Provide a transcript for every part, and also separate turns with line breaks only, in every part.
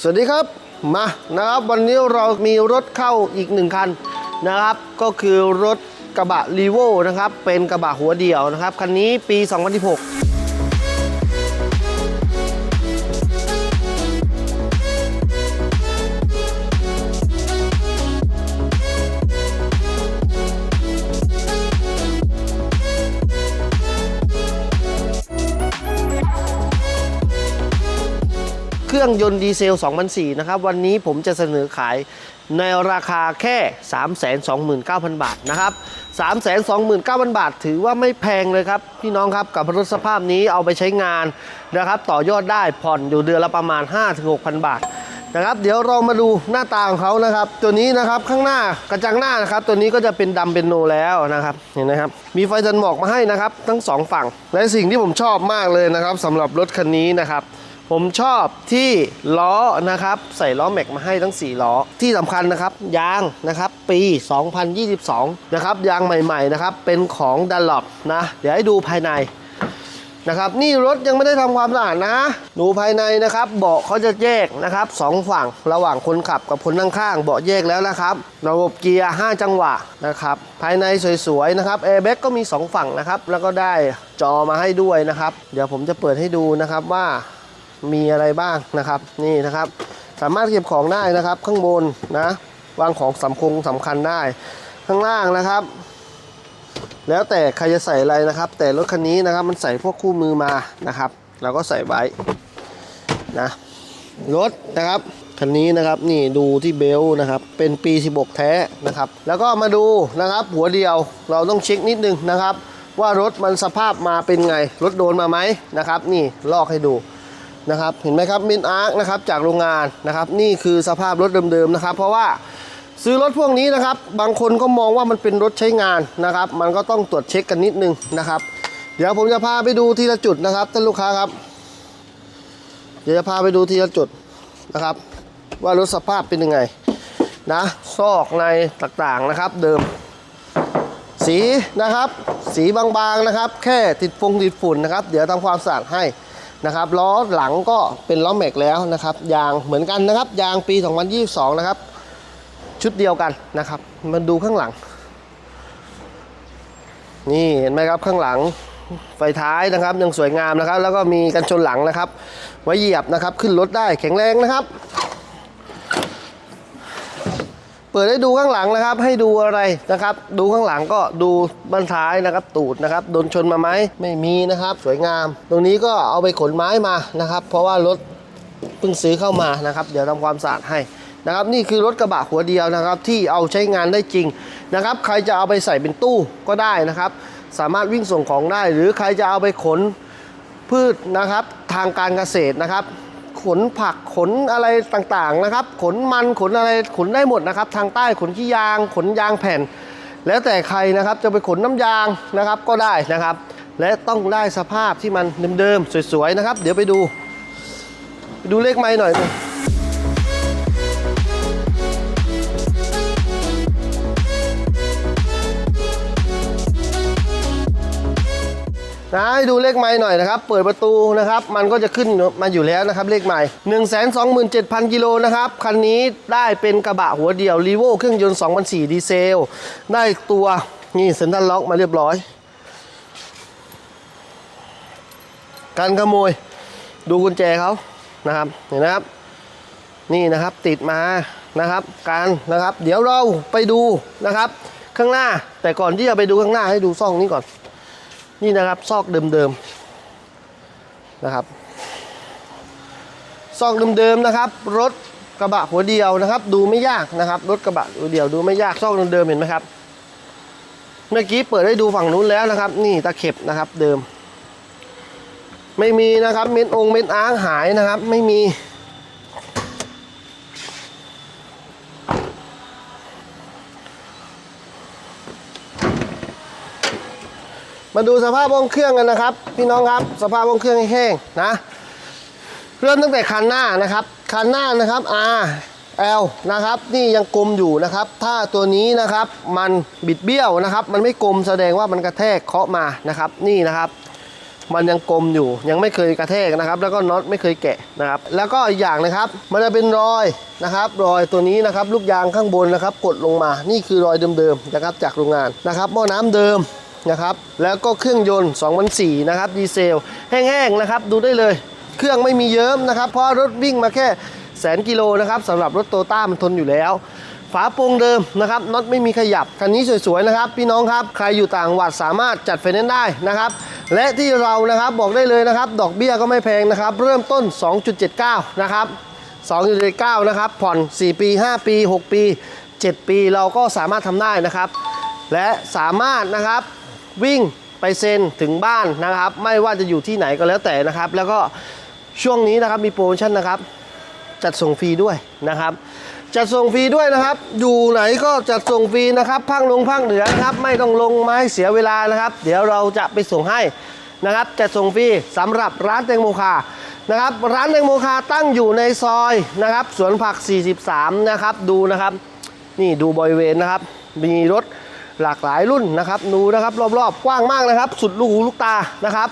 สวัสดีครับมานะครับวันนี้เรามีรถเข้าอีกหนึ่งคันนะครับ ก็คือรถกระบะรีโวนะครับ เป็นกระบะหัวเดี่ยวนะครับ คันนี้ปี 2016 เครื่องยนต์ดีเซล 2004 นะครับ วันนี้ผมจะเสนอขายในราคาแค่ 329,000 บาทนะครับ 329,000 บาท ถือว่าไม่แพงเลยครับ พี่น้องครับกับรถสภาพนี้เอาไปใช้งานนะครับ ต่อยอดได้ผ่อนอยู่เดือนละประมาณ 5-6,000 บาทนะครับ เดี๋ยวเรามาดูหน้าตาของเขานะครับ ตัวนี้นะครับข้างหน้ากระจังหน้านะครับ ตัวนี้ก็จะเป็นดำเป็นโนแล้วนะครับเห็นไหมครับ มีไฟตันหมอกมาให้นะครับ ทั้งสองฝั่ง และสิ่งที่ผมชอบมากเลยนะครับสำหรับรถคันนี้นะครับ ผมชอบที่ล้อนะครับ ใส่ล้อแม็กมาให้ทั้ง 4 ล้อ ที่สำคัญนะครับ ยางนะครับปี 2022 นะครับ ยางใหม่ๆนะครับ เป็นของดัลลอปนะ เดี๋ยวให้ดูภายในนะครับนี่รถยังไม่ได้ทำความสะอาดนะ ดูภายในนะครับ เบาะเขาจะแยกนะครับสองฝั่งระหว่างคนขับกับคนนั่งข้างเบาะแยกแล้วนะครับ ระบบเกียร์ 5 จังหวะนะครับ ภายในสวยๆนะครับแอร์แบ็กก็มี 2 ฝั่งนะครับ แล้วก็ได้จอมาให้ด้วยนะครับ เดี๋ยวผมจะเปิดให้ดูนะครับว่า มีอะไรบ้างนะครับนี่นะครับ สามารถเก็บของได้นะครับ ข้างบนนะวางของสำคัญสำคัญได้ ข้างล่างนะครับ แล้วแต่ใครจะใส่อะไรนะครับ แต่รถคันนี้นะครับมันใส่พวกคู่มือมานะครับเราก็ใส่ไว้นะรถนะครับคันนี้นะครับนี่ดูที่เบลต์นะครับเป็นปี 16 แท้นะครับ แล้วก็มาดูนะครับ หัวเดียวเราต้องเช็คนิดนึงนะครับ ว่ารถมันสภาพมาเป็นไง รถโดนมาไหมนะครับ นี่ลอกให้ดู นะครับ เห็นไหมครับมินอาร์คนะครับจากโรงงานนะครับ นี่คือสภาพรถเดิมๆนะครับ เพราะว่าซื้อรถพวกนี้นะครับ บางคนก็มองว่ามันเป็นรถใช้งานนะครับ มันก็ต้องตรวจเช็คกันนิดนึงนะครับ เดี๋ยวผมจะพาไปดูทีละจุดนะครับท่านลูกค้าครับ เดี๋ยวจะพาไปดูทีละจุดนะครับ ว่ารถสภาพเป็นยังไงนะซอกในต่างๆนะครับเดิม สีนะครับ สีบางๆนะครับ แค่ติดฟงติดฝุ่นนะครับ เดี๋ยวทำความสะอาดให้ นะครับล้อหลังก็เป็นล้อแม็กแล้วนะครับยางเหมือนกันนะครับ ยางปี 2022 นะครับ ชุดเดียวกันนะครับมันดูข้างหลัง นี่เห็นไหมครับข้างหลังไฟท้ายนะครับยังสวยงามนะครับ แล้วก็มีกันชนหลังนะครับ ไว้เหยียบนะครับ ขึ้นรถได้แข็งแรงนะครับ เปิดให้ดูข้างหลังนะครับ ให้ดูอะไรนะครับ ดูข้างหลังก็ดูบันท้ายนะครับ ตูดนะครับโดนชนมาไหมไม่มีนะครับ สวยงาม ตรงนี้ก็เอาไปขนไม้มานะครับ เพราะว่ารถเพิ่งซื้อเข้ามานะครับ เดี๋ยวทำความสะอาดให้นะครับนี่คือรถกระบะหัวเดียวนะครับ ที่เอาใช้งานได้จริงนะครับ ใครจะเอาไปใส่เป็นตู้ก็ได้นะครับ สามารถวิ่งส่งของได้ หรือใครจะเอาไปขนพืชนะครับ ทางการเกษตรนะครับ ขนผักขนอะไรต่างๆนะครับ ขนมันขนอะไรขนได้หมดนะครับ ทางใต้ขนขี้ยาง ขนยางแผ่น แล้วแต่ใครนะครับจะไปขนน้ำยางนะครับก็ได้นะครับ และต้องได้สภาพที่มันเดิมๆสวยๆนะครับ เดี๋ยวไปดู ไปดูเลขไม้หน่อย นะให้ดูเลขไม้หน่อยนะครับ เปิดประตูนะครับ มันก็จะขึ้นมาอยู่แล้วนะครับ เลขไม้1 2 7 0 0 0กิโลนะครับ คันนี้ได้เป็นกระบะหัวเดียวรีโวเครื่องยนต์2004ดีเซล ได้ตัวนี่เซ็นทรัลล็อกมาเรียบร้อย การขโมยดูกุญแจเขานะครับเห็นนะครับ นี่นะครับติดมานะครับ การนะครับ เดี๋ยวเราไปดูนะครับ ข้างหน้าแต่ก่อนที่จะไปดูข้างหน้าให้ดูซ่องนี้ก่อน นี่นะครับซอกเดิมๆนะครับ ซอกเดิมๆนะครับ รถกระบะหัวเดียวนะครับ ดูไม่ยากนะครับรถกระบะหัวเดียวดูไม่ยากซอกเดิมๆเห็นไหมครับ เมื่อกี้เปิดให้ดูฝั่งนู้นแล้วนะครับ นี่ตะเข็บนะครับเดิม ไม่มีนะครับเม็ดองเม็ดอ้างหายนะครับ ไม่มี มาดูสภาพห้องเครื่องกันนะครับ พี่น้องครับสภาพห้องเครื่องแห้งๆนะเริ่มตั้งแต่คันหน้านะครับคันหน้านะครับ R L นะครับนี่ยังกลมอยู่นะครับ ถ้าตัวนี้นะครับมันบิดเบี้ยวนะครับ มันไม่กลมแสดงว่ามันกระแทกเคาะมานะครับนี่นะครับมันยังกลมอยู่ยังไม่เคยกระแทกนะครับ แล้วก็น็อตไม่เคยแกะนะครับ แล้วก็อีกอย่างนะครับ มันจะเป็นรอยนะครับ รอยตัวนี้นะครับ ลูกยางข้างบนนะครับ กดลงมานี่คือรอยเดิมๆนะครับจากโรงงานนะครับหม้อน้ำเดิม นะครับ แล้วก็เครื่องยนต์2004นะครับดีเซลแห้งๆนะครับ ดูได้เลย เครื่องไม่มีเยิ้มนะครับ เพราะรถวิ่งมาแค่แสนกิโลนะครับสำหรับรถโตต้ามันทนอยู่แล้วฝาโปร่งเดิมนะครับน็อตไม่มีขยับ คันนี้สวยๆนะครับ พี่น้องครับ ใครอยู่ต่างจังหวัดสามารถจัดไฟแนนซ์ได้นะครับ และที่เรานะครับบอกได้เลยนะครับ ดอกเบี้ยก็ไม่แพงนะครับ เริ่มต้น 2.79 นะครับ 2.79 นะครับ ผ่อน 4 ปี 5 ปี 6 ปี 7 ปีเราก็สามารถทำได้นะครับ และสามารถนะครับ วิ่งไปเซ็นถึงบ้านนะครับ ไม่ว่าจะอยู่ที่ไหนก็แล้วแต่นะครับ แล้วก็ช่วงนี้นะครับมีโปรโมชั่นนะครับ จัดส่งฟรีด้วยนะครับ จัดส่งฟรีด้วยนะครับ อยู่ไหนก็จัดส่งฟรีนะครับภาคลงภาคเหนือนะครับ ไม่ต้องลงมาให้เสียเวลานะครับ เดี๋ยวเราจะไปส่งให้นะครับจัดส่งฟรีสำหรับร้านแตงโมคานะครับ ร้านแตงโมคาตั้งอยู่ในซอยนะครับ สวนผัก 43 นะครับ ดูนะครับ นี่ดูบริเวณนะครับ มีรถ หลากหลายรุ่นนะครับดูนะครับรอบๆ กว้างมากนะครับ สุดลูกหูลูกตานะครับ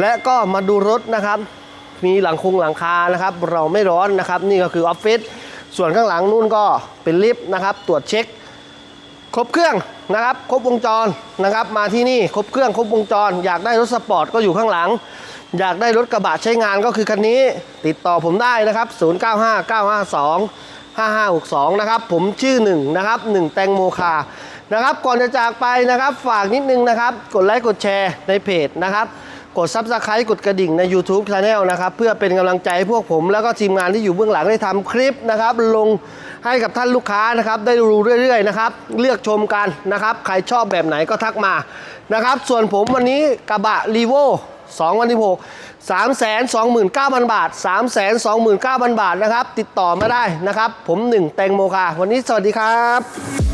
และก็มาดูรถนะครับ มีหลังคงหลังคานะครับ เราไม่ร้อนนะครับ นี่ก็คือออฟฟิศส่วนข้างหลังนู่นก็เป็นลิฟต์นะครับ ตรวจเช็ค ครบเครื่องนะครับ ครบวงจรนะครับ มาที่นี่ครบเครื่องครบวงจร อยากได้รถสปอร์ตก็อยู่ข้างหลัง อยากได้รถกระบะใช้งานก็คือคันนี้ ติดต่อผมได้นะครับ 095952 5562 นะครับ ผมชื่อหนึ่งนะครับหนึ่งแตงโมคา นะครับ ก่อนจะจากไปนะครับ ฝากนิดนึงนะครับ กดไลค์กดแชร์ในเพจนะครับ กด Subscribe กดกระดิ่งใน YouTube Channel นะครับ เพื่อเป็นกำลังใจให้พวกผม แล้วก็ทีมงานที่อยู่เบื้องหลังได้ทำคลิปนะครับ ลงให้กับท่านลูกค้านะครับ ได้รู้เรื่อยๆนะครับ เลือกชมกันนะครับ ใครชอบแบบไหนก็ทักมานะครับ ส่วนผมวันนี้กระบะ r ีโว2วันที่6 3 2 9 0 0 0 บาท 3 2 9 0 0 0 บาทนะครับ ติดต่อมาได้นะครับ ผมหนึ่งแตงโมคาวันนี้สวัสดีครับ